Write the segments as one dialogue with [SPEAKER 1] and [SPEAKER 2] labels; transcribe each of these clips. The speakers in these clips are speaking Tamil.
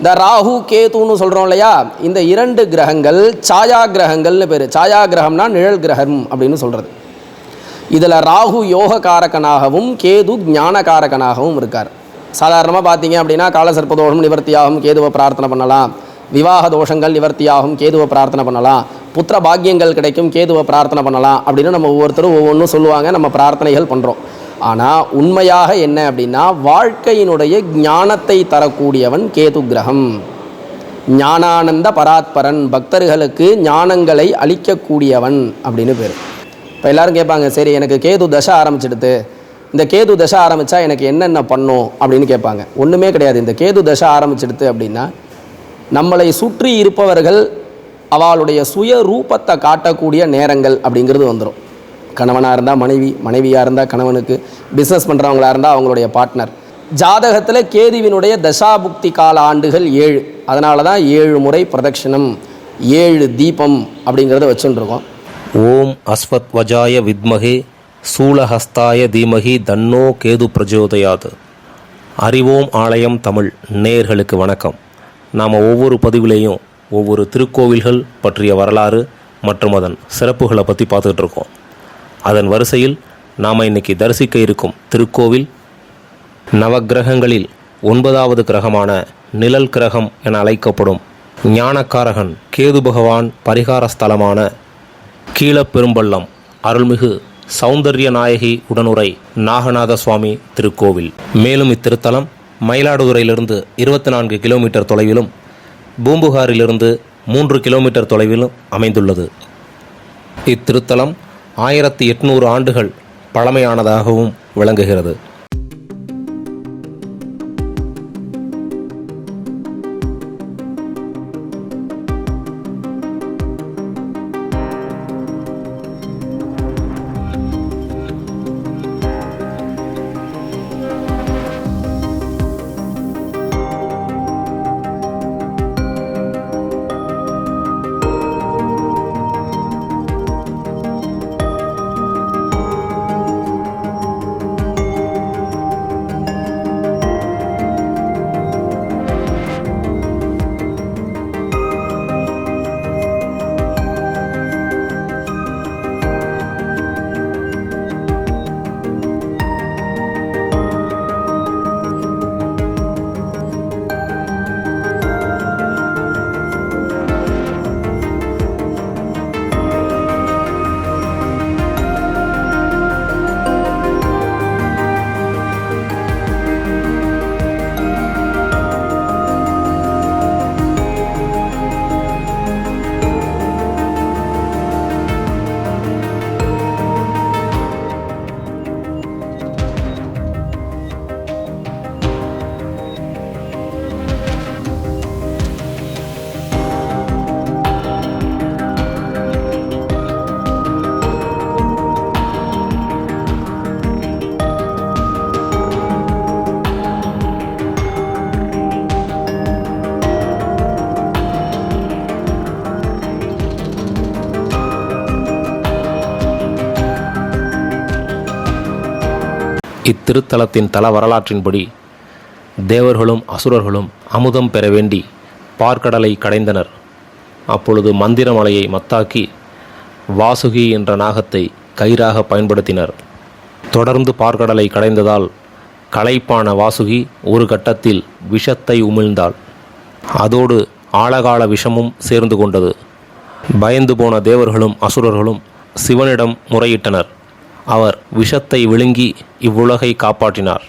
[SPEAKER 1] இந்த ராகு கேதுன்னு சொல்கிறோம் இல்லையா? இந்த இரண்டு கிரகங்கள் சாயா கிரகங்கள்னு பேர். சாயா கிரகம்னா நிழல் கிரகம் அப்படின்னு சொல்கிறது இதில் ராகு யோககாரகனாகவும் கேது ஞானகாரகனாகவும் இருக்கார். சாதாரணமாக பார்த்தீங்க அப்படின்னா காலசர்ப்பதோஷம் நிவர்த்தியாகும் கேதுவை பிரார்த்தனை பண்ணலாம். விவாக தோஷங்கள் நிவர்த்தியாகும் கேதுவை பிரார்த்தனை பண்ணலாம். புத்திர பாக்கியங்கள் கிடைக்கும் கேதுவை பிரார்த்தனை பண்ணலாம் அப்படின்னு நம்ம ஒவ்வொருத்தரும் ஒவ்வொன்றும் சொல்லுவாங்க நம்ம பிரார்த்தனைகள் பண்ணுறோம் ஆனால் உண்மையாக என்ன அப்படின்னா வாழ்க்கையினுடைய ஞானத்தை தரக்கூடியவன் கேது கிரகம். ஞானானந்த பராத்பரன் பக்தர்களுக்கு ஞானங்களை அளிக்கக்கூடியவன் அப்படின்னு பேர். இப்போ எல்லாரும் கேட்பாங்க சரி எனக்கு கேது தசை ஆரம்பிச்சிடுது இந்த கேது தசை ஆரம்பித்தா எனக்கு என்னென்ன பண்ணும் அப்படின்னு கேட்பாங்க. ஒன்றுமே கிடையாது. இந்த கேது தசை ஆரம்பிச்சிடுது அப்படின்னா நம்மளை சுற்றி இருப்பவர்கள் அவளுடைய சுய ரூபத்தை காட்டக்கூடிய நேரங்கள் அப்படிங்கிறது வந்துடும் கணவனாக இருந்தால் மனைவி மனைவியாக இருந்தால் கணவனுக்கு பிஸ்னஸ் பண்ணுறவங்களா இருந்தால் அவங்களுடைய பார்ட்னர் ஜாதகத்தில் கேதுவினுடைய தசாபுக்தி கால ஆண்டுகள் ஏழு. அதனால தான் ஏழு முறை பிரதட்சணம் ஏழு தீபம் அப்படிங்கிறத வச்சுட்டுருக்கோம்
[SPEAKER 2] ஓம் அஸ்வத் வஜாய வித்மகே சூலஹஸ்தாய தீமகி தன்னோ கேது பிரஜோதயாது. அறிவோம் ஆலயம் தமிழ் நேயர்களுக்கு வணக்கம். நாம் ஒவ்வொரு பதிவிலையும் ஒவ்வொரு திருக்கோவில்கள் பற்றிய வரலாறு மற்றும் அதன் சிறப்புகளை பற்றி பார்த்துக்கிட்டு இருக்கோம். அதன் வரிசையில் நாம் இன்னைக்கு தரிசிக்க இருக்கும் திருக்கோவில் நவக்கிரகங்களில் ஒன்பதாவது கிரகமான நிழல் கிரகம் என அழைக்கப்படும் ஞானக்காரகன் கேது பகவான் பரிகார ஸ்தலமான கீழப்பெரும்பள்ளம் அருள்மிகு சௌந்தர்ய நாயகி உடனுரை நாகநாத சுவாமி திருக்கோவில். மேலும் இத்திருத்தலம் மயிலாடுதுறையிலிருந்து இருபத்தி நான்கு கிலோமீட்டர் தொலைவிலும் பூம்புகாரிலிருந்து மூன்று கிலோமீட்டர் தொலைவிலும் அமைந்துள்ளது. இத்திருத்தலம் ஆயிரத்தி எட்நூறு ஆண்டுகள் பழமையானதாகவும் விளங்குகிறது. இத்திருத்தலத்தின் தல வரலாற்றின்படி தேவர்களும் அசுரர்களும் அமுதம் பெற வேண்டி பார்க்கடலை கடைந்தனர். அப்பொழுது மந்திரமலையை மத்தாக்கி வாசுகி என்ற நாகத்தை கயிறாக பயன்படுத்தினர். தொடர்ந்து பார்க்கடலை கடைந்ததால் களைப்பான வாசுகி ஒரு கட்டத்தில் விஷத்தை உமிழ்ந்தாள். அதோடு ஆழகால விஷமும் சேர்ந்து கொண்டது. பயந்து போன தேவர்களும் அசுரர்களும் சிவனிடம் முறையிட்டனர். அவர் விஷத்தை விழுங்கி இவ்வுலகை காப்பாற்றினார்.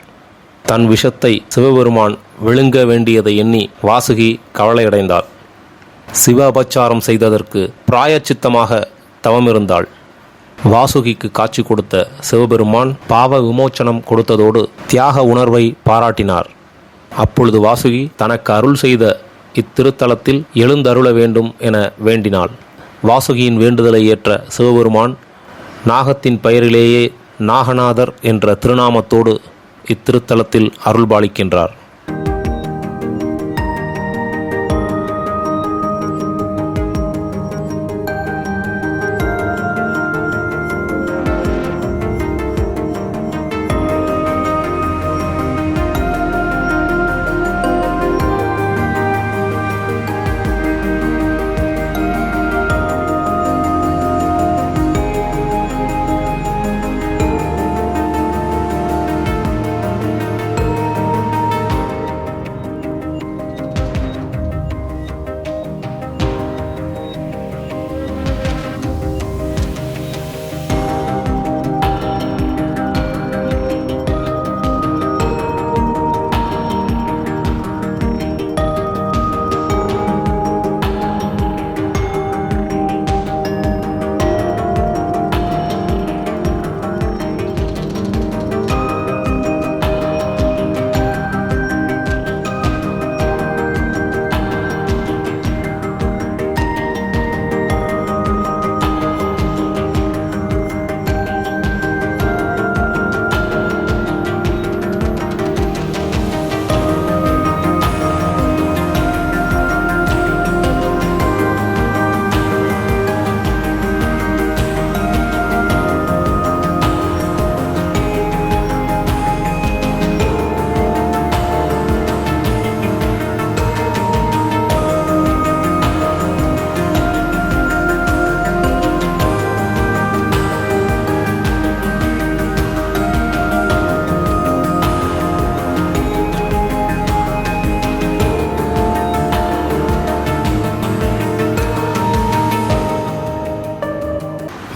[SPEAKER 2] தன் விஷத்தை சிவபெருமான் விழுங்க வேண்டியதை எண்ணி வாசுகி கவலையடைந்தார் சிவ அபச்சாரம் செய்ததற்கு பிராயச்சித்தமாக தவமிருந்தாள். வாசுகிக்கு காட்சி கொடுத்த சிவபெருமான் பாவ விமோச்சனம் கொடுத்ததோடு தியாக உணர்வை பாராட்டினார். அப்பொழுது வாசுகி தனக்கு அருள் செய்த இத்திருத்தலத்தில் எழுந்தருள வேண்டும் என வேண்டினாள். வாசுகியின் வேண்டுதலை ஏற்ற சிவபெருமான் நாகத்தின் பெயரிலேயே நாகநாதர் என்ற திருநாமத்தோடு இத்திருத்தலத்தில் அருள்பாலிக்கின்றார்.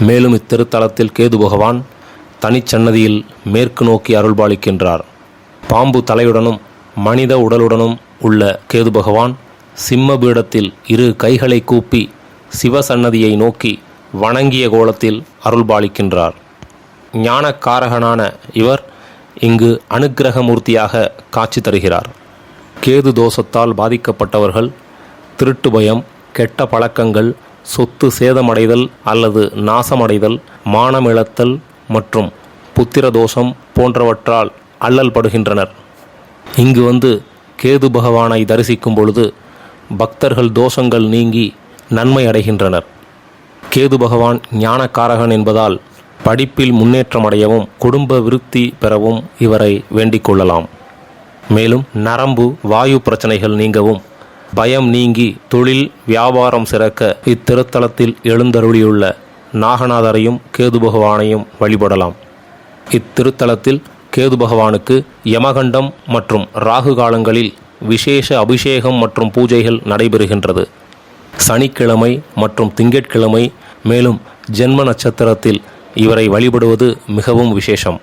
[SPEAKER 2] மேலும் இத்திருத்தலத்தில் கேது பகவான் தனிச்சன்னதியில் மேற்கு நோக்கி அருள்பாலிக்கின்றார். பாம்பு தலையுடனும் மனித உடலுடனும் உள்ள கேது பகவான் சிம்ம பீடத்தில் இரு கைகளை கூப்பி சிவசன்னதியை நோக்கி வணங்கிய கோலத்தில் அருள்பாலிக்கின்றார். ஞானக்காரகனான இவர் இங்கு அனுக்கிரகமூர்த்தியாக காட்சி தருகிறார். கேது தோஷத்தால் பாதிக்கப்பட்டவர்கள் திருட்டு பயம் கெட்ட பழக்கங்கள் சொத்து சேதமடைதல் அல்லது நாசமடைதல் மானமிழத்தல் மற்றும் புத்திர தோஷம் போன்றவற்றால் அல்லல் படுகின்றனர். இங்கு வந்து கேது பகவானை தரிசிக்கும் பொழுது பக்தர்கள் தோஷங்கள் நீங்கி நன்மை அடைகின்றனர். கேது பகவான் ஞானக்காரகன் என்பதால் படிப்பில் முன்னேற்றமடையவும் குடும்ப விருத்தி பெறவும் இவரை வேண்டிக் கொள்ளலாம். மேலும் நரம்பு வாயு பிரச்சனைகள் நீங்கவும் பயம் நீங்கி தொழில் வியாபாரம் சிறக்க இத்திருத்தலத்தில் எழுந்தருளியுள்ள நாகநாதரையும் கேது பகவானையும் வழிபடலாம். இத்திருத்தலத்தில் கேது பகவானுக்கு யமகண்டம் மற்றும் ராகு காலங்களில் விசேஷ அபிஷேகம் மற்றும் பூஜைகள் நடைபெறுகின்றது. சனிக்கிழமை மற்றும் திங்கட்கிழமை மேலும் ஜென்ம நட்சத்திரத்தில் இவரை வழிபடுவது மிகவும் விசேஷம்.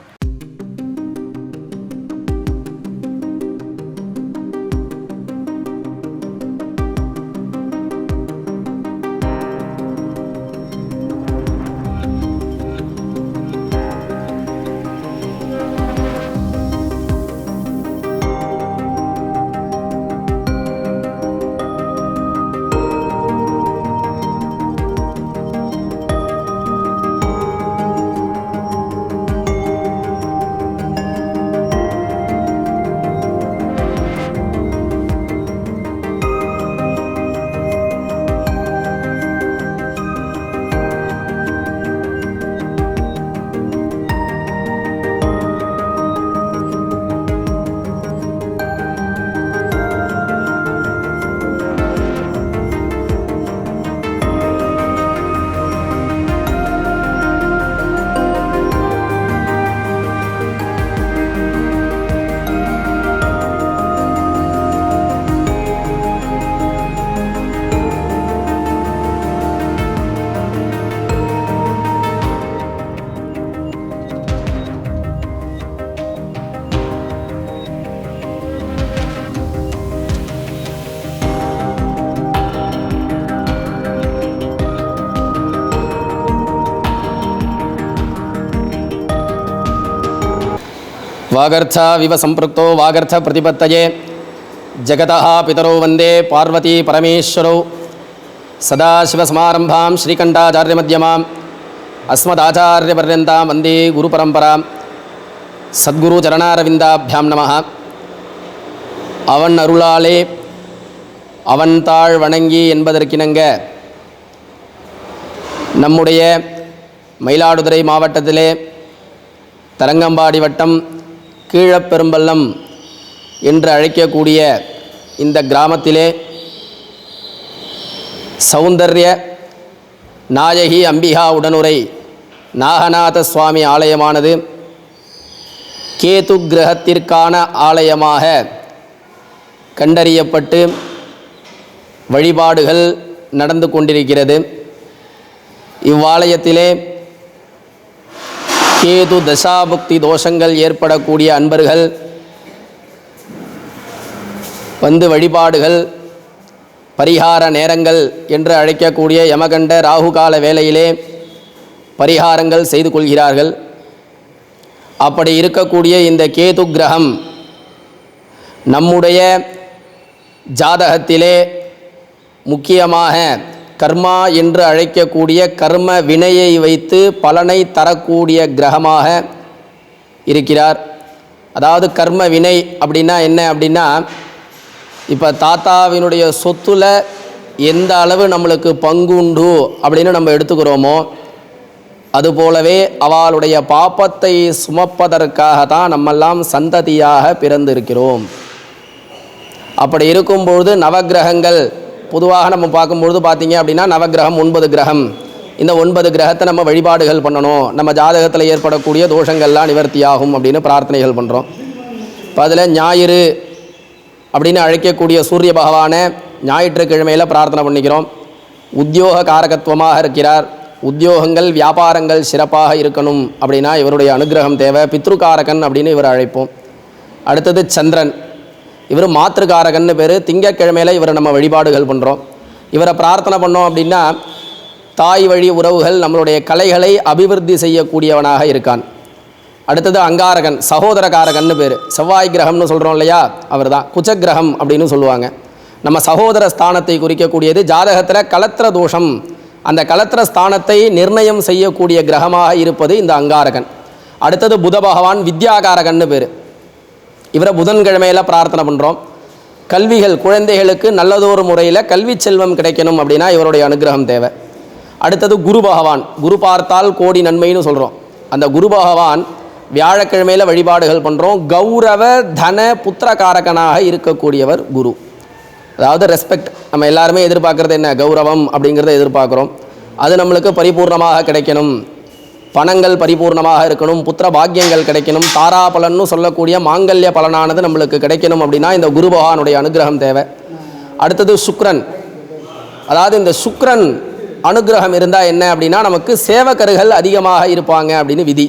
[SPEAKER 1] வாகர்த்தாவிவ சம்பிருக்தோ வாகர்த்த பிரதிபத்தயே. ஜகதா பிதரோ வந்தே பார்வதி பரமேஸ்வரோ. சதாசிவசமாரம்பாம் ஸ்ரீகண்டாச்சாரியமத்தியமாம் அஸ்மதாச்சாரியபர்யந்தாம் வந்தே குரு பரம்பராம். சத்குரு சரணாரவிந்தாபியாம் நம அவன் அருளாலே அவன் தாழ் வணங்கி என்பதற்கிணங்க. நம்முடைய மயிலாடுதுறை மாவட்டத்திலே தரங்கம்பாடி வட்டம் கீழப்பெரும்பள்ளம் என்று அழைக்கக்கூடிய இந்த கிராமத்திலே சௌந்தர்ய நாயகி அம்பிகா உடனுரை நாகநாத சுவாமி ஆலயமானது கேது கிரகத்திற்கான ஆலயமாக கண்டறியப்பட்டு வழிபாடுகள் நடந்து கொண்டிருக்கிறது. இவ்வாலயத்திலே கேது தசாபுக்தி தோஷங்கள் ஏற்படக்கூடிய அன்பர்கள் வந்து வழிபாடுகள் பரிகார நேரங்கள் என்று அழைக்கக்கூடிய யமகண்ட ராகுகால வேளையிலே பரிகாரங்கள் செய்து கொள்கிறார்கள். அப்படி இருக்கக்கூடிய இந்த கேது கிரகம் நம்முடைய ஜாதகத்திலே முக்கியமாக கர்மா என்று அழைக்கக்கூடிய கர்ம வினையை வைத்து பலனை தரக்கூடிய கிரகமாக இருக்கிறார். அதாவது கர்ம வினை அப்படின்னா என்ன அப்படின்னா இப்போ தாத்தாவினுடைய சொத்துல எந்த அளவு நம்மளுக்கு பங்குண்டு அப்படின்னு நம்ம எடுத்துக்கிறோமோ அதுபோலவே அவளுடைய பாப்பத்தை சுமப்பதற்காக தான் நம்மெல்லாம் சந்ததியாக பிறந்திருக்கிறோம். அப்படி இருக்கும்பொழுது நவக்கிரகங்கள் பொதுவாக நம்ம பார்க்கும்பொழுது பார்த்தீங்க அப்படின்னா நவக்கிரகம் ஒன்பது கிரகம். இந்த ஒன்பது கிரகத்தை நம்ம வழிபாடுகள் பண்ணணும். நம்ம ஜாதகத்தில் ஏற்படக்கூடிய தோஷங்கள்லாம் நிவர்த்தியாகும் அப்படின்னு பிரார்த்தனைகள் பண்ணுறோம் இப்போ அதில் ஞாயிறு அப்படின்னு அழைக்கக்கூடிய சூரிய பகவானை ஞாயிற்றுக்கிழமையில் பிரார்த்தனை பண்ணிக்கிறோம். உத்தியோக காரகத்துவமாக இருக்கிறார். உத்தியோகங்கள் வியாபாரங்கள் சிறப்பாக இருக்கணும் அப்படின்னா இவருடைய அனுகிரகம் தேவை. பித்ருகாரகன் அப்படின்னு இவர் அழைப்போம். அடுத்தது சந்திரன். இவர் மாத்திருக்காரகன்னு பேர். திங்கக்கிழமையில் இவரை நம்ம வழிபாடுகள் பண்ணுறோம் இவரை பிரார்த்தனை பண்ணோம் அப்படின்னா தாய் வழி உறவுகள் நம்மளுடைய கலைகளை அபிவிருத்தி செய்யக்கூடியவனாக இருக்கான். அடுத்தது அங்காரகன் சகோதரகாரகன்னு பேர். செவ்வாய் கிரகம்னு சொல்கிறோம் இல்லையா? அவர் தான் குச்சக்கிரகம் அப்படின்னு சொல்லுவாங்க. நம்ம சகோதர ஸ்தானத்தை குறிக்கக்கூடியது ஜாதகத்தில் கலத்திர தோஷம். அந்த கலத்திர ஸ்தானத்தை நிர்ணயம் செய்யக்கூடிய கிரகமாக இருப்பது இந்த அங்காரகன். அடுத்தது புத பகவான் வித்யாகாரகன்னு பேர். இவரை புதன்கிழமையில் பிரார்த்தனை பண்ணுறோம் கல்விகள் குழந்தைகளுக்கு நல்லதொரு முறையில் கல்வி செல்வம் கிடைக்கணும் அப்படின்னா இவருடைய அனுகிரகம் தேவை. அடுத்தது குரு பகவான். குரு பார்த்தால் கோடி நன்மைன்னு சொல்கிறோம் அந்த குரு பகவான் வியாழக்கிழமையில் வழிபாடுகள் பண்ணுறோம் கௌரவ தன புத்திரகாரகனாக இருக்கக்கூடியவர் குரு. அதாவது ரெஸ்பெக்ட் நம்ம எல்லாருமே எதிர்பார்க்குறது என்ன? கௌரவம் அப்படிங்கிறத எதிர்பார்க்குறோம். அது நம்மளுக்கு பரிபூர்ணமாக கிடைக்கணும். பணங்கள் பரிபூர்ணமாக இருக்கணும் புத்திர பாக்கியங்கள் கிடைக்கணும் தாரா பலன்னு சொல்லக்கூடிய மாங்கல்ய பலனானது நம்மளுக்கு கிடைக்கணும் அப்படின்னா இந்த குரு பகவானுடைய அனுகிரகம் தேவை. அடுத்தது சுக்ரன். அதாவது இந்த சுக்ரன் அனுகிரகம் இருந்தால் என்ன அப்படின்னா நமக்கு சேவகர்கள் அதிகமாக இருப்பாங்க அப்படின்னு விதி.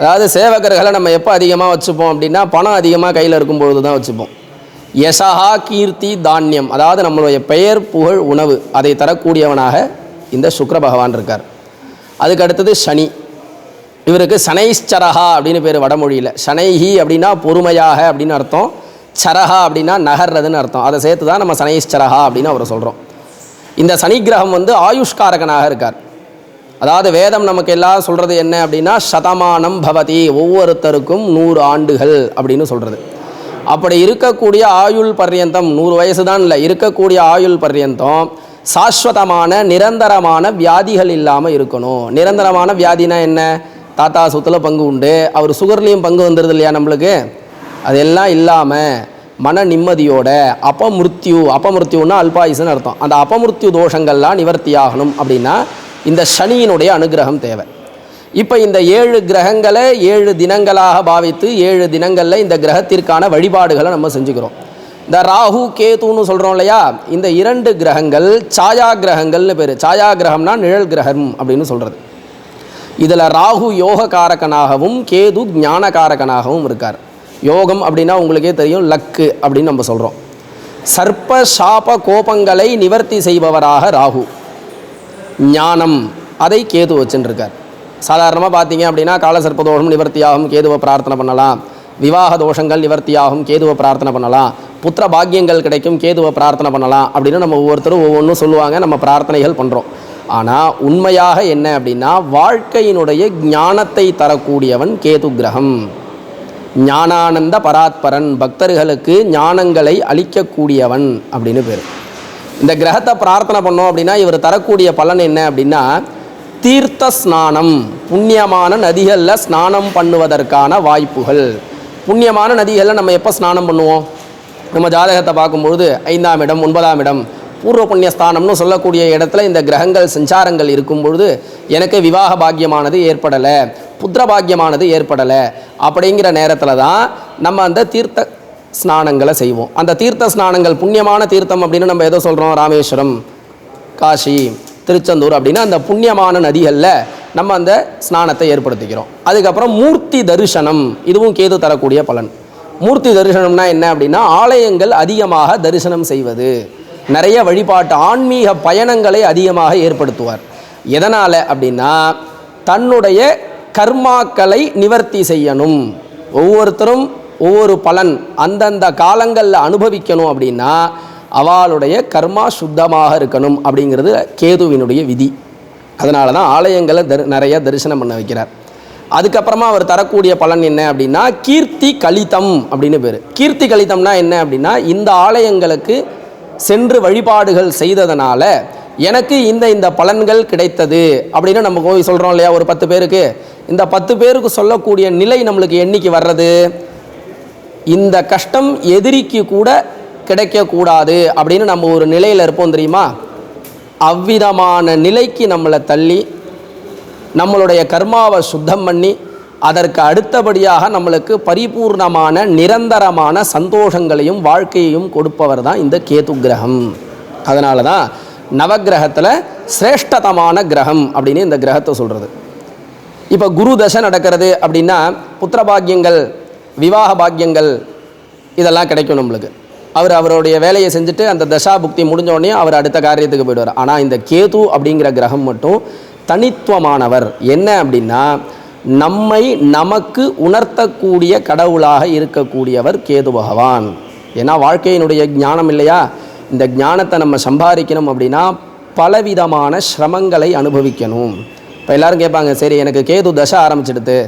[SPEAKER 1] அதாவது சேவகர்களை நம்ம எப்போ அதிகமாக வச்சுப்போம் அப்படின்னா பணம் அதிகமாக கையில் இருக்கும்பொழுது தான் வச்சுப்போம். யசஹா கீர்த்தி தானியம். அதாவது நம்மளுடைய பெயர் புகழ் உணவு அதை தரக்கூடியவனாக இந்த சுக்கர பகவான் இருக்கார். அதுக்கு அடுத்தது சனி. இவருக்கு சனைஸ்சரஹா அப்படின்னு பேர் வடமொழியில். சனைஹி அப்படின்னா பொறுமையாக அப்படின்னு அர்த்தம். சரஹா அப்படின்னா நகர்றதுன்னு அர்த்தம். அதை சேர்த்து தான் நம்ம சனைஸ்சரஹா அப்படின்னு அவரை சொல்கிறோம் இந்த சனி கிரகம் வந்து ஆயுஷ்காரகனாக இருக்கார். அதாவது வேதம் நமக்கு எல்லாம் சொல்கிறது என்ன அப்படின்னா சதமானம் பவதி ஒவ்வொருத்தருக்கும் நூறு ஆண்டுகள் அப்படின்னு சொல்கிறது அப்படி இருக்கக்கூடிய ஆயுள் பர்யந்தம் நூறு வயசு தான் இல்லை இருக்கக்கூடிய ஆயுள் பர்யந்தம் சாஸ்வதமான நிரந்தரமான வியாதிகள் இல்லாமல் இருக்கணும். நிரந்தரமான வியாதினா என்ன? தாத்தா சொத்தில் பங்கு உண்டு. அவர் சுகர்லேயும் பங்கு வந்துடுது இல்லையா நம்மளுக்கு? அதெல்லாம் இல்லாமல் மன நிம்மதியோட அப்பமிருத்யு அப்பமிருத்யுன்னா அல்பாயுசுன்னு அர்த்தம். அந்த அப்பமிருத்யு தோஷங்கள்லாம் நிவர்த்தியாகணும் அப்படின்னா இந்த சனியினுடைய அனுகிரகம் தேவை. இப்போ இந்த ஏழு கிரகங்களை ஏழு தினங்களாக பாவித்து ஏழு தினங்களில் இந்த கிரகத்திற்கான வழிபாடுகளை நம்ம செஞ்சுக்கிறோம். இந்த ராகு கேதுன்னு சொல்கிறோம் இல்லையா? இந்த இரண்டு கிரகங்கள் சாயா கிரகங்கள்னு பேர். சாயா கிரகம்னா நிழல் கிரகம் அப்படின்னு சொல்கிறது இதில் ராகு யோககாரகனாகவும் கேது ஞான காரகனாகவும் இருக்கார். யோகம் அப்படின்னா உங்களுக்கே தெரியும் லக்கு அப்படின்னு நம்ம சொல்கிறோம் சர்ப்ப சாப கோபங்களை நிவர்த்தி செய்பவராக ராகு. ஞானம் அதை கேது வச்சுருக்கார் சாதாரணமாக பார்த்தீங்க அப்படின்னா கால தோஷம் நிவர்த்தியாகும் கேதுவை பிரார்த்தனை பண்ணலாம். விவாக தோஷங்கள் நிவர்த்தியாகும் கேதுவை பிரார்த்தனை பண்ணலாம். புத்திர பாக்கியங்கள் கிடைக்கும் கேதுவை பிரார்த்தனை பண்ணலாம் அப்படின்னு நம்ம ஒவ்வொருத்தரும் ஒவ்வொன்றும் சொல்லுவாங்க நம்ம பிரார்த்தனைகள் பண்ணுறோம் ஆனால் உண்மையாக என்ன அப்படின்னா வாழ்க்கையினுடைய ஞானத்தை தரக்கூடியவன் கேது கிரகம். ஞானானந்த பராத்பரன் பக்தர்களுக்கு ஞானங்களை அளிக்கக்கூடியவன் அப்படின்னு பேர். இந்த கிரகத்தை பிரார்த்தனை பண்ணோம் அப்படின்னா இவர் தரக்கூடிய பலன் என்ன அப்படின்னா தீர்த்த ஸ்நானம் புண்ணியமான நதிகளில் ஸ்நானம் பண்ணுவதற்கான வாய்ப்புகள். புண்ணியமான நதிகளில் நம்ம எப்போ ஸ்நானம் பண்ணுவோம்? நம்ம ஜாதகத்தை பார்க்கும்பொழுது ஐந்தாம் இடம் ஒன்பதாம் இடம் பூர்வ புண்ணிய ஸ்தானம்னு சொல்லக்கூடிய இடத்துல இந்த கிரகங்கள் சஞ்சாரங்கள் இருக்கும் பொழுது எனக்கு விவாக பாக்கியமானது ஏற்படலை புத்திர பாக்கியமானது ஏற்படலை அப்படிங்கிற நேரத்தில் தான் நம்ம அந்த தீர்த்த ஸ்நானங்களை செய்வோம். அந்த தீர்த்த ஸ்நானங்கள் புண்ணியமான தீர்த்தம் அப்படின்னு நம்ம எதோ சொல்கிறோம் ராமேஸ்வரம் காஷி திருச்செந்தூர் அப்படின்னா அந்த புண்ணியமான நதிகளில் நம்ம அந்த ஸ்நானத்தை ஏற்படுத்திக்கிறோம். அதுக்கப்புறம் மூர்த்தி தரிசனம் இதுவும் கேது தரக்கூடிய பலன். மூர்த்தி தரிசனம்னா என்ன அப்படின்னா ஆலயங்கள் அதிகமாக தரிசனம் செய்வது. நிறைய வழிபாட்டு ஆன்மீக பயணங்களை அதிகமாக ஏற்படுத்துவார். எதனால் அப்படின்னா தன்னுடைய கர்மாக்களை நிவர்த்தி செய்யணும். ஒவ்வொருத்தரும் ஒவ்வொரு பலன் அந்தந்த காலங்களில் அனுபவிக்கணும் அப்படின்னா அவளுடைய கர்மா சுத்தமாக இருக்கணும் அப்படிங்கிறது கேதுவினுடைய விதி. அதனால தான் ஆலயங்களை தர் நிறைய தரிசனம் பண்ண வைக்கிறார். அதுக்கப்புறமா அவர் தரக்கூடிய பலன் என்ன அப்படின்னா கீர்த்தி கலிதம் அப்படின்னு பேர். கீர்த்தி கலிதம்னா என்ன அப்படின்னா இந்த ஆலயங்களுக்கு சென்று வழிபாடுகள் செய்ததனால எனக்கு இந்த இந்த பலன்கள் கிடைத்தது அப்படின்னு நம்ம போய் சொல்கிறோம் இல்லையா ஒரு பத்து பேருக்கு. இந்த பத்து பேருக்கு சொல்லக்கூடிய நிலை நம்மளுக்கு என்னைக்கு வர்றது? இந்த கஷ்டம் எதிரிக்கு கூட கிடைக்கக்கூடாது அப்படின்னு நம்ம ஒரு நிலையில் இருப்போம் தெரியுமா? அவ்விதமான நிலைக்கு நம்மளை தள்ளி நம்மளுடைய கர்மாவை சுத்தம் பண்ணி அதற்கு அடுத்தபடியாக நம்மளுக்கு பரிபூர்ணமான நிரந்தரமான சந்தோஷங்களையும் வாழ்க்கையையும் கொடுப்பவர் தான் இந்த கேது கிரகம். அதனால தான் நவக்கிரகத்தில் சிரேஷ்டதமான கிரகம் அப்படின்னு இந்த கிரகத்தை சொல்கிறது இப்போ குரு தசை நடக்கிறது அப்படின்னா புத்திர பாக்கியங்கள் விவாக பாக்கியங்கள் இதெல்லாம் கிடைக்கும் நம்மளுக்கு. அவர் அவருடைய வேலையை செஞ்சுட்டு அந்த தசா புக்தி முடிஞ்சோடனே அவர் அடுத்த காரியத்துக்கு போயிடுவார். ஆனால் இந்த கேது அப்படிங்கிற கிரகம் மட்டும் தனித்துவமானவர். என்ன அப்படின்னா நம்மை நமக்கு உணர்த்தக்கூடிய கடவுளாக இருக்கக்கூடியவர் கேது பகவான். ஏன்னா வாழ்க்கையினுடைய ஞானம் இல்லையா? இந்த ஞானத்தை நம்ம சம்பாதிக்கணும் அப்படின்னா பலவிதமான சிரமங்களை அனுபவிக்கணும். இப்போ எல்லாரும் கேட்பாங்க சரி எனக்கு கேது தசை ஆரம்பிச்சிடுது.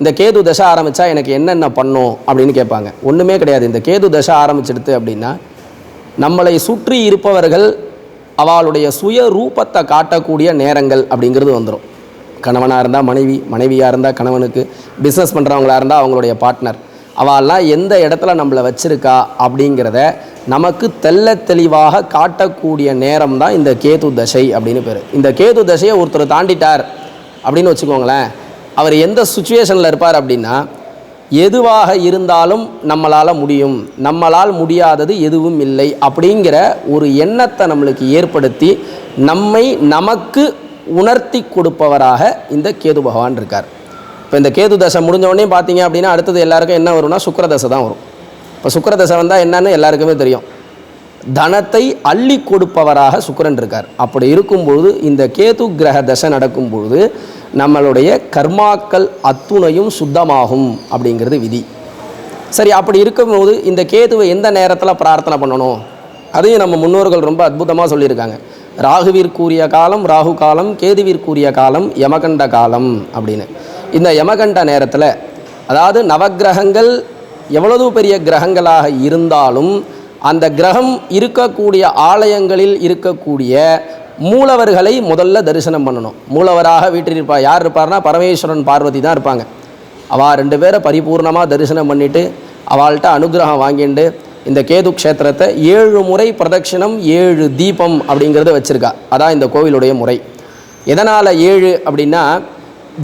[SPEAKER 1] இந்த கேது தசை ஆரம்பித்தா எனக்கு என்னென்ன பண்ணும் அப்படின்னு கேட்பாங்க. ஒன்றுமே கிடையாது. இந்த கேது தசை ஆரம்பிச்சிடுது அப்படின்னா நம்மளை சுற்றி இருப்பவர்கள் அவளுடைய சுய ரூபத்தை காட்டக்கூடிய நேரங்கள் அப்படிங்கிறது வந்துடும் கணவனாக இருந்தால் மனைவி மனைவியாக இருந்தால் கணவனுக்கு பிஸ்னஸ் பண்ணுறவங்களா இருந்தால் அவங்களுடைய பார்ட்னர் அவெல்லாம் எந்த இடத்துல நம்மளை வச்சுருக்கா அப்படிங்கிறத நமக்கு தெள்ள தெளிவாக காட்டக்கூடிய நேரம் தான் இந்த கேது தசை அப்படின்னு பேர். இந்த கேது தசையை ஒருத்தர் தாண்டிட்டார் அப்படின்னு வச்சுக்கோங்களேன். அவர் எந்த சுச்சுவேஷனில் இருப்பார் அப்படின்னா எதுவாக இருந்தாலும் நம்மளால் முடியும். நம்மளால் முடியாதது எதுவும் இல்லை அப்படிங்கிற ஒரு எண்ணத்தை நம்மளுக்கு ஏற்படுத்தி நம்மை நமக்கு உணர்த்தி கொடுப்பவராக இந்த கேது பகவான் இருக்கார். இப்போ இந்த கேது தசை முடிஞ்ச உடனே பார்த்தீங்க அப்படின்னா அடுத்தது எல்லாருக்கும் என்ன வரும்னா சுக்கிர தசை தான் வரும். இப்போ சுக்கிர தசை வந்தால் என்னன்னு எல்லாருக்குமே தெரியும். தனத்தை அள்ளி கொடுப்பவராக சுக்கரன் இருக்கார். அப்படி இருக்கும்பொழுது இந்த கேது கிரக தசை நடக்கும் பொழுது நம்மளுடைய கர்மாக்கள் அத்துணையும் சுத்தமாகும் அப்படிங்கிறது விதி. சரி அப்படி இருக்கும்போது இந்த கேதுவை எந்த நேரத்தில் பிரார்த்தனை பண்ணணும்? அதையும் நம்ம முன்னோர்கள் ரொம்ப அற்புதமாக சொல்லியிருக்காங்க. ராகுவிற்குரிய காலம் ராகு காலம் கேதுவிற்குரிய காலம் யமகண்ட காலம் அப்படின்னு. இந்த யமகண்ட நேரத்தில் அதாவது நவக்கிரகங்கள் எவ்வளவு பெரிய கிரகங்களாக இருந்தாலும் அந்த கிரகம் இருக்கக்கூடிய ஆலயங்களில் இருக்கக்கூடிய மூலவர்களை முதல்ல தரிசனம் பண்ணணும். மூலவராக வீட்டில் இருப்பார் யார் இருப்பார்னா பரமேஸ்வரன் பார்வதி தான் இருப்பாங்க. அவள் ரெண்டு பேரை பரிபூர்ணமாக தரிசனம் பண்ணிவிட்டு அவள்கிட்ட அனுகிரகம் வாங்கிண்டு இந்த கேது க்ஷேத்திரத்தை ஏழு முறை பிரதட்சிணம் ஏழு தீபம் அப்படிங்கிறத வச்சுருக்கா. அதான் இந்த கோவிலுடைய முறை. எதனால் ஏழு அப்படின்னா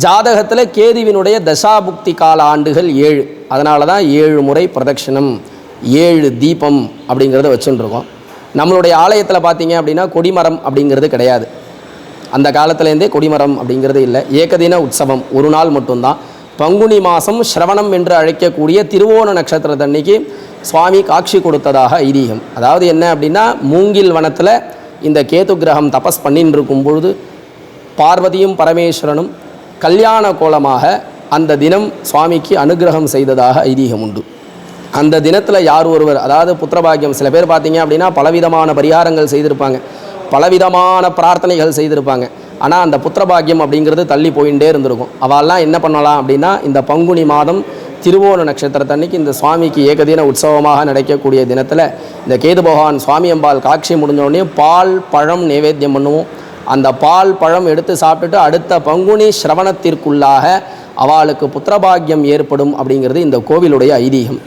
[SPEAKER 1] ஜாதகத்தில் கேதுவினுடைய தசாபுக்தி கால ஆண்டுகள் ஏழு. அதனால தான் ஏழு முறை பிரதட்சிணம் ஏழு தீபம் அப்படிங்கிறத வச்சுட்டுருக்கோம் நம்மளுடைய ஆலயத்தில் பார்த்தீங்க அப்படின்னா கொடிமரம் அப்படிங்கிறது கிடையாது. அந்த காலத்துலேருந்தே கொடிமரம் அப்படிங்கிறது இல்லை. ஏகதின உற்சவம் ஒரு நாள் மட்டும்தான். பங்குனி மாதம் ஸ்ரவணம் என்று அழைக்கக்கூடிய திருவோண நட்சத்திரத்தன்னைக்கு சுவாமி காட்சி கொடுத்ததாக ஐதீகம். அதாவது என்ன அப்படின்னா மூங்கில் வனத்தில் இந்த கேது கிரகம் தபஸ் பண்ணின்னு இருக்கும் பொழுது பார்வதியும் பரமேஸ்வரனும் கல்யாண கோலமாக அந்த தினம் சுவாமிக்கு அனுகிரகம் செய்ததாக ஐதீகம் உண்டு. அந்த தினத்தில் யார் ஒருவர் அதாவது புத்திரபாகியம் சில பேர் பார்த்தீங்க அப்படின்னா பலவிதமான பரிகாரங்கள் செய்திருப்பாங்க. பலவிதமான பிரார்த்தனைகள் செய்திருப்பாங்க. ஆனால் அந்த புத்திரபாகியம் அப்படிங்கிறது தள்ளி போயிட்டே இருந்திருக்கும். அவெல்லாம் என்ன பண்ணலாம் அப்படின்னா இந்த பங்குனி மாதம் திருவோண நட்சத்திரத்தன்னைக்கு இந்த சுவாமிக்கு ஏகதின உற்சவமாக நடக்கக்கூடிய தினத்தில் இந்த கேது பகவான் சுவாமி அம்பாள் காட்சி முடிஞ்சோடனே பால் பழம் நைவேத்தியம் பண்ணுவோம். அந்த பால் பழம் எடுத்து சாப்பிட்டுட்டு அடுத்த பங்குனி சிரவணத்திற்குள்ளாக அவளுக்கு புத்திரபாகியம் ஏற்படும் அப்படிங்கிறது இந்த கோவிலுடைய ஐதீகம்.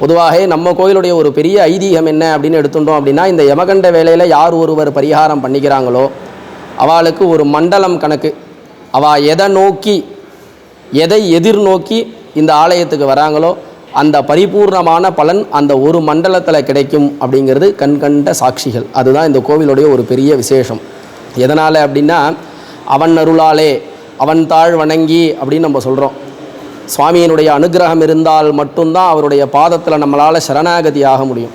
[SPEAKER 1] பொதுவாக நம்ம கோயிலுடைய ஒரு பெரிய ஐதீகம் என்ன அப்படின்னு எடுத்துட்டோம் அப்படின்னா இந்த யமகண்ட வேலையில் யார் ஒருவர் பரிகாரம் பண்ணிக்கிறாங்களோ அவளுக்கு ஒரு மண்டலம் கணக்கு. அவள் எதை நோக்கி எதை எதிர்நோக்கி இந்த ஆலயத்துக்கு வராங்களோ அந்த பரிபூர்ணமான பலன் அந்த ஒரு மண்டலத்தில் கிடைக்கும் அப்படிங்கிறது கண்கண்ட சாட்சிகள். அதுதான் இந்த கோவிலுடைய ஒரு பெரிய விசேஷம். எதனால் அப்படின்னா அவன் அருளாலே அவன் தாழ் வணங்கி அப்படின்னு நம்ம சொல்கிறோம் சுவாமியினுடைய அனுகிரகம் இருந்தால் மட்டும்தான் அவருடைய பாதத்தில் நம்மளால் சரணாகதி ஆக முடியும்.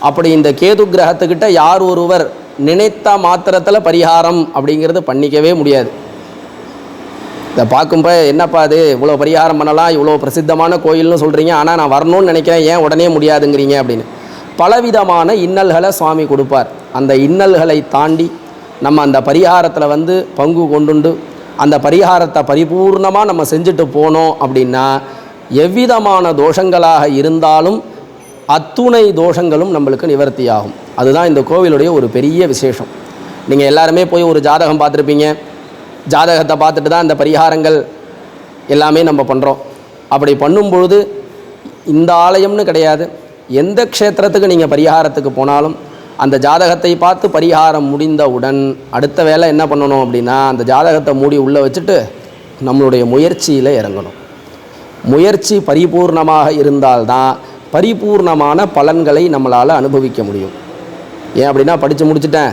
[SPEAKER 1] அப்படி இந்த கேது கிரகத்துக்கிட்ட யார் ஒருவர் நினைத்த மாத்திரத்தில் பரிகாரம் அப்படிங்கிறது பண்ணிக்கவே முடியாது. இதை பார்க்கும்ப என்னப்பா அது இவ்வளோ பரிகாரம் பண்ணலாம் இவ்வளோ பிரசித்தமான கோயில்னு சொல்கிறீங்க ஆனால் நான் வரணும்னு நினைக்கிறேன். ஏன் உடனே முடியாதுங்கிறீங்க? அப்படின்னு. பலவிதமான இன்னல்களை சுவாமி கொடுப்பார். அந்த இன்னல்களை தாண்டி நம்ம அந்த பரிகாரத்தில் வந்து பங்கு கொண்டுண்டு அந்த பரிகாரத்தை பரிபூர்ணமாக நம்ம செஞ்சுட்டு போனோம் அப்படின்னா எவ்விதமான தோஷங்களாக இருந்தாலும் அத்துணை தோஷங்களும் நம்மளுக்கு நிவர்த்தியாகும். அதுதான் இந்த கோவிலுடைய ஒரு பெரிய விசேஷம். நீங்கள் எல்லாருமே போய் ஒரு ஜாதகம் பார்த்துருப்பீங்க. ஜாதகத்தை பார்த்துட்டு தான் இந்த பரிகாரங்கள் எல்லாமே நம்ம பண்ணுறோம் அப்படி பண்ணும்பொழுது இந்த ஆலயம்னு கிடையாது. எந்த க்ஷேத்திரத்துக்கு நீங்கள் பரிகாரத்துக்கு போனாலும் அந்த ஜாதகத்தை பார்த்து பரிகாரம் முடிந்தவுடன் அடுத்த வேலை என்ன பண்ணணும் அப்படின்னா அந்த ஜாதகத்தை மூடி உள்ளே வச்சுட்டு நம்மளுடைய முயற்சியில் இறங்கணும். முயற்சி பரிபூர்ணமாக இருந்தால்தான் பரிபூர்ணமான பலன்களை நம்மளால் அனுபவிக்க முடியும். ஏன் அப்படின்னா படித்து முடிச்சுட்டேன்.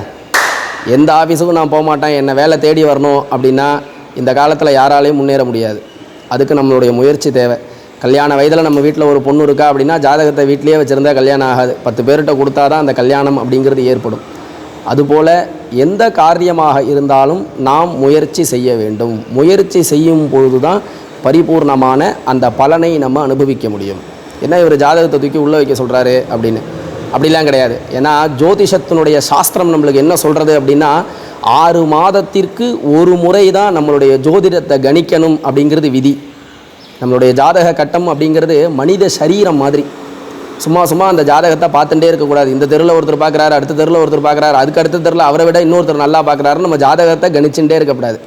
[SPEAKER 1] எந்த ஆஃபீஸுக்கும் நான் போக மாட்டேன் என்னை வேலை தேடி வரணும் அப்படின்னா இந்த காலத்தில் யாராலையும் முன்னேற முடியாது. அதுக்கு நம்மளுடைய முயற்சி தேவை. கல்யாண வயதில் நம்ம வீட்டில் ஒரு பொண்ணு இருக்கா அப்படின்னா ஜாதகத்தை வீட்டிலேயே வச்சுருந்தா கல்யாணம் ஆகாது. பத்து பேர்கிட்ட கொடுத்தா தான் அந்த கல்யாணம் அப்படிங்கிறது ஏற்படும். அதுபோல் எந்த காரியமாக இருந்தாலும் நாம் முயற்சி செய்ய வேண்டும். முயற்சி செய்யும் பொழுது தான் பரிபூர்ணமான அந்த பலனை நம்ம அனுபவிக்க முடியும். என்ன இவர் ஜாதகத்தை தூக்கி உள்ளே வைக்க சொல்கிறாரு அப்படின்னு? அப்படிலாம் கிடையாது. ஏன்னா ஜோதிஷத்தினுடைய சாஸ்திரம் நம்மளுக்கு என்ன சொல்கிறது அப்படின்னா ஆறு மாதத்திற்கு ஒரு முறை தான் நம்மளுடைய ஜோதிடத்தை கணிக்கணும் அப்படிங்கிறது விதி. நம்மளுடைய ஜாதக கட்டம் அப்படிங்கிறது மனித சரீரம் மாதிரி. சும்மா சும்மா அந்த ஜாதகத்தை பார்த்துட்டே இருக்கக்கூடாது. இந்த தெருவில் ஒருத்தர் பார்க்குறாரு அடுத்த தெருவில் ஒருத்தர் பார்க்குறாரு அதுக்கு அடுத்த தெருவில் அவரை விட இன்னொருத்தர் நல்லா பார்க்குறாருன்னு நம்ம ஜாதகத்தை கணிச்சுட்டே இருக்கக்கூடாது.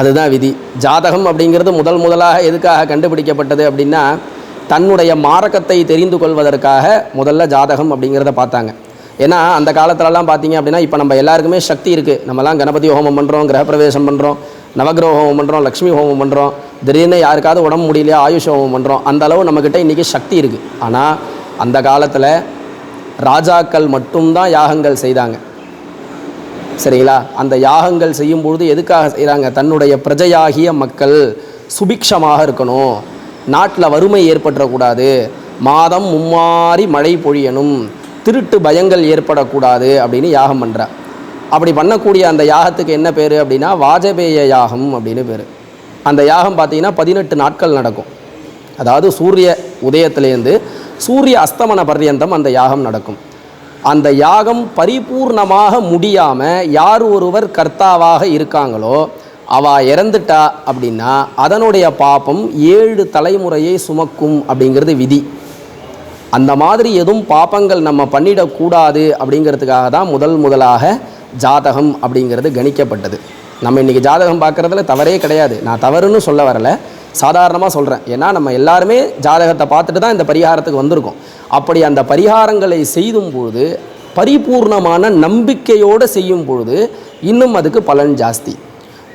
[SPEAKER 1] அதுதான் விதி. ஜாதகம் அப்படிங்கிறது முதல் முதலாக எதுக்காக கண்டுபிடிக்கப்பட்டது அப்படின்னா தன்னுடைய மாரகத்தை தெரிந்து கொள்வதற்காக முதல்ல ஜாதகம் அப்படிங்கிறத பார்த்தாங்க. ஏன்னா அந்த காலத்துலலாம் பார்த்தீங்க அப்படின்னா இப்போ நம்ம எல்லாருக்குமே சக்தி இருக்குது நம்மலாம் கணபதி ஹோமம் பண்ணுறோம் கிரகப்பிரவேசம் பண்ணுறோம் நவகிரக ஹோமம் பண்ணுறோம் லக்ஷ்மி ஹோமம் பண்ணுறோம் திடீர்னு யாருக்காவது உடம்பு முடியலையா ஆயுஷ் ஹோமம் பண்ணுறோம் அந்த அளவு நம்மக்கிட்ட இன்றைக்கி சக்தி இருக்குது ஆனால் அந்த காலத்தில் ராஜாக்கள் மட்டும்தான் யாகங்கள் செய்தாங்க. சரிங்களா? அந்த யாகங்கள் செய்யும்பொழுது எதுக்காக செய்கிறாங்க தன்னுடைய பிரஜையாகிய மக்கள் சுபிக்ஷமாக இருக்கணும். நாட்டில் வறுமை ஏற்பட்டுறக்கூடாது மாதம் மும்மாறி மழை பொழியணும். திருட்டு பயங்கள் ஏற்படக்கூடாது அப்படின்னு யாகம் பண்ணுறா அப்படி பண்ணக்கூடிய அந்த யாகத்துக்கு என்ன பேர் அப்படின்னா வாஜபேய யாகம் அப்படின்னு பேர். அந்த யாகம் பார்த்தீங்கன்னா பதினெட்டு நாட்கள் நடக்கும். அதாவது சூரிய உதயத்திலேருந்து சூரிய அஸ்தமன பர்யந்தம் அந்த யாகம் நடக்கும். அந்த யாகம் பரிபூர்ணமாக முடியாமல் யார் ஒருவர் கர்த்தாவாக இருக்காங்களோ அவா இறந்துட்டா அப்படின்னா அதனுடைய பாப்பம் ஏழு தலைமுறையை சுமக்கும் அப்படிங்கிறது விதி. அந்த மாதிரி எதுவும் பாப்பங்கள் நம்ம பண்ணிடக்கூடாது அப்படிங்கிறதுக்காக தான் முதல் முதலாக ஜாதகம் அப்படிங்கிறது கணிக்கப்பட்டது. நம்ம இன்றைக்கி ஜாதகம் பார்க்குறதுல தவறே கிடையாது. நான் தவறுன்னு சொல்ல வரலை. சாதாரணமாக சொல்கிறேன் ஏன்னா நம்ம எல்லாருமே ஜாதகத்தை பார்த்துட்டு தான் இந்த பரிகாரத்துக்கு வந்திருக்கோம். அப்படி அந்த பரிகாரங்களை செய்யும் பொழுது பரிபூர்ணமான நம்பிக்கையோடு செய்யும் பொழுது இன்னும் அதுக்கு பலன் ஜாஸ்தி.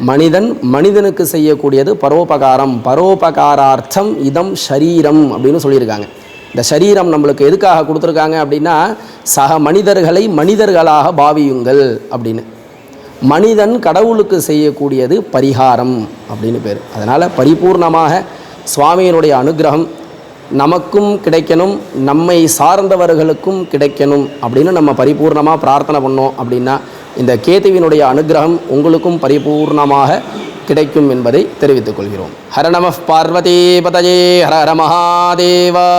[SPEAKER 1] மனிதன் மனிதனுக்கு செய்யக்கூடியது பரோபகாரம். பரோபகாரார்த்தம் இதம் ஷரீரம் அப்படின்னு சொல்லியிருக்காங்க. இந்த சரீரம் நம்மளுக்கு எதுக்காக கொடுத்துருக்காங்க அப்படின்னா சக மனிதர்களை மனிதர்களாக பாவியுங்கள் அப்படின்னு. மனிதன் கடவுளுக்கு செய்யக்கூடியது பரிகாரம் அப்படின்னு பேர். அதனால் பரிபூர்ணமாக சுவாமியினுடைய அனுகிரகம் நமக்கும் கிடைக்கணும் நம்மை சார்ந்தவர்களுக்கும் கிடைக்கணும் அப்படின்னு நம்ம பரிபூர்ணமாக பிரார்த்தனை பண்ணோம் அப்படின்னா இந்த கேதுவினுடைய அனுகிரகம் உங்களுக்கும் பரிபூர்ணமாக கிடைக்கும் என்பதை தெரிவித்துக் கொள்கிறோம். ஹர நம பார்வதி பதஜே ஹர ஹர மகாதேவா.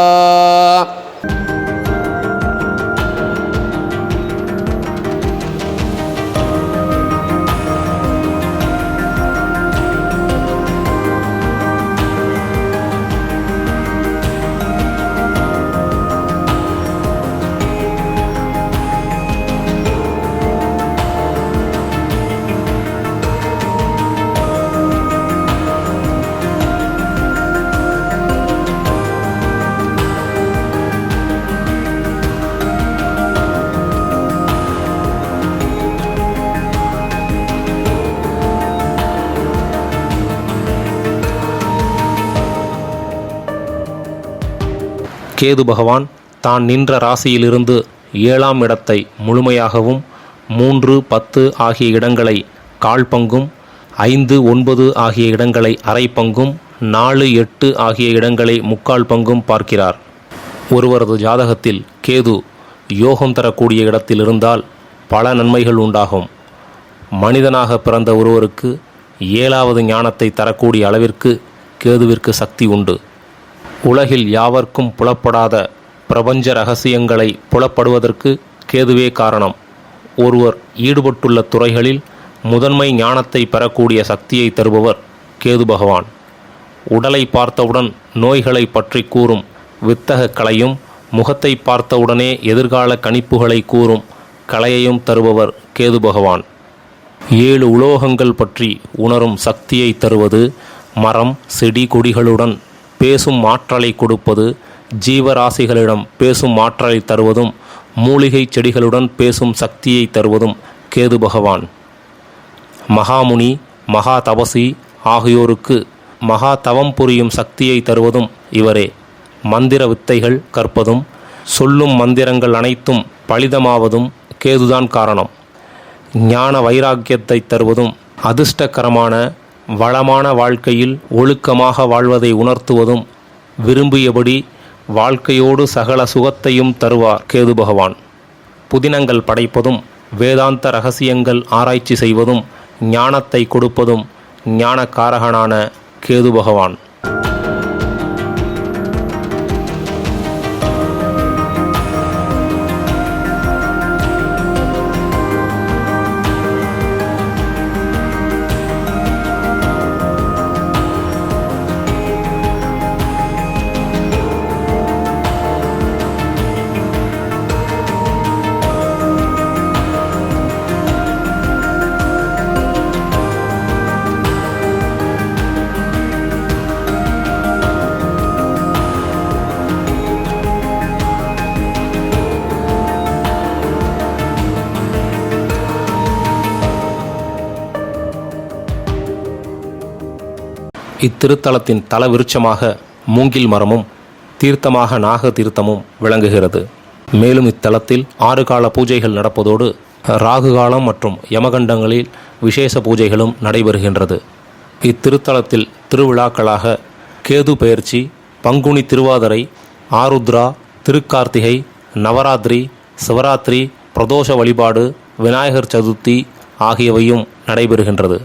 [SPEAKER 2] கேது பகவான் தான் நின்ற ராசியிலிருந்து ஏழாம் இடத்தை முழுமையாகவும் மூன்று பத்து ஆகிய இடங்களை கால் பங்கும் ஐந்து ஒன்பது ஆகிய இடங்களை அரை பங்கும் நாலு எட்டு ஆகிய இடங்களை முக்கால் பங்கும் பார்க்கிறார். ஒருவரது ஜாதகத்தில் கேது யோகம் தரக்கூடிய இடத்தில் இருந்தால் பல நன்மைகள் உண்டாகும். மனிதனாக பிறந்த ஒருவருக்கு ஏழாவது ஞானத்தை தரக்கூடிய அளவிற்கு கேதுவிற்கு சக்தி உண்டு. உலகில் யாவர்க்கும் புலப்படாத பிரபஞ்ச ரகசியங்களை புலப்படுவதற்கு கேதுவே காரணம். ஒருவர் ஈடுபட்டுள்ள துறைகளில் முதன்மை ஞானத்தை பெறக்கூடிய சக்தியை தருபவர் கேது பகவான். உடலை பார்த்தவுடன் நோய்களை பற்றி கூறும் வித்தக கலையும் முகத்தை பார்த்தவுடனே எதிர்கால கணிப்புகளை கூறும் கலையையும் தருபவர் கேது பகவான். ஏழு உலோகங்கள் பற்றி உணரும் சக்தியை தருவது மரம் செடி கொடிகளுடன் பேசும் ஆற்றலை கொடுப்பது ஜீவராசிகளிடம் பேசும் ஆற்றலை தருவதும் மூலிகை செடிகளுடன் பேசும் சக்தியை தருவதும் கேது பகவான். மகாமுனி மகா தபசி ஆகியோருக்கு மகா தவம் புரியும் சக்தியை தருவதும் இவரே. மந்திர வித்தைகள் கற்பதும் சொல்லும் மந்திரங்கள் அனைத்தும் பலிதமாவதும் கேதுதான் காரணம். ஞான வைராக்கியத்தை தருவதும் அதிர்ஷ்டகரமான வளமான வாழ்க்கையில் ஒழுக்கமாக வாழ்வதை உணர்த்துவதும் விரும்பியபடி வாழ்க்கையோடு சகல சுகத்தையும் தருவார் கேது பகவான். புதினங்கள் படைப்பதும் வேதாந்த ரகசியங்கள் ஆராய்ச்சி செய்வதும் ஞானத்தை கொடுப்பதும் ஞானக்காரகனான கேது பகவான். இத்திருத்தலத்தின் தலவிருட்சமாக மூங்கில் மரமும் தீர்த்தமாக நாக தீர்த்தமும் விளங்குகிறது. மேலும் இத்தலத்தில் ஆறு கால பூஜைகள் நடப்பதோடு ராகு காலம் மற்றும் யமகண்டங்களில் விசேஷ பூஜைகளும் நடைபெறுகின்றது. இத்திருத்தலத்தில் திருவிழாக்களாக கேது பெயர்ச்சி பங்குனி திருவாதிரை ஆருத்ரா திருக்கார்த்திகை நவராத்திரி சிவராத்திரி பிரதோஷ வழிபாடு விநாயகர் சதுர்த்தி ஆகியவையும் நடைபெறுகின்றது.